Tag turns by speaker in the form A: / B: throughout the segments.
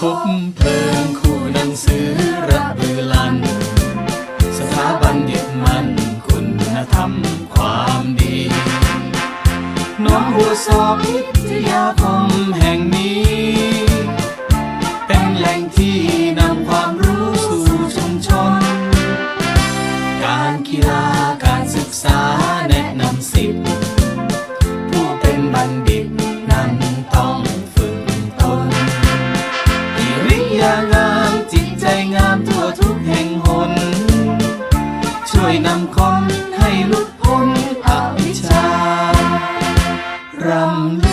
A: คบเพลิงคู่หนังสือระบือลัน สถาบันยึดมั่นคุณธรรมความดี น้องหัวสอบวิทยาคมแห่งนี้างาม จิตใจงามทั่วทุกแห่งหน ช่วยนำคนให้หลุดพ้นอวิชชารำลึก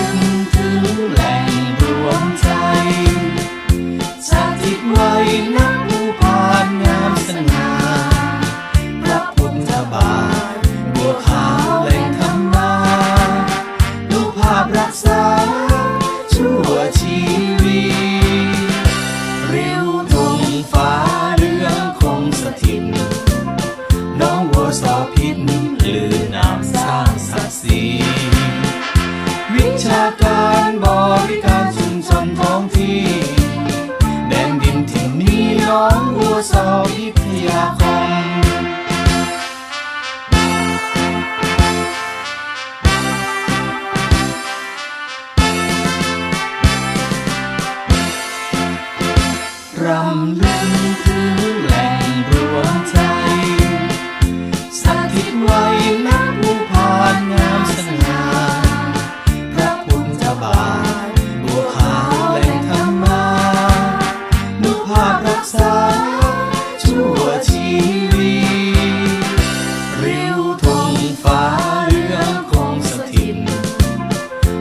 A: สอพิษลือนามสร้างศักดิ์ศรีวิชาการบริการชุมชนท้องที่แดนดินที่นี้น้องวัวสอวิทยาคมรำลึ ฟ้าเรื่องคงสถิต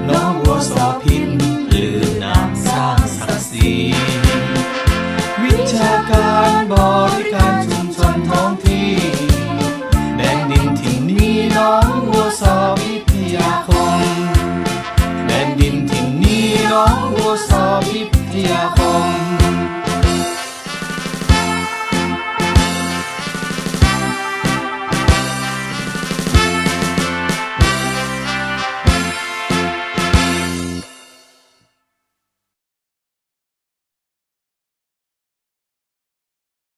A: น้องวัวสอพินลือนามสร้างศักดิ์ศรีวิชาการบริการชุมชนท้องที่แดนดินที่นี้น้องวัวสอวิทยาคมแดนดินที่นี้น้องวัวสอวิทยาคม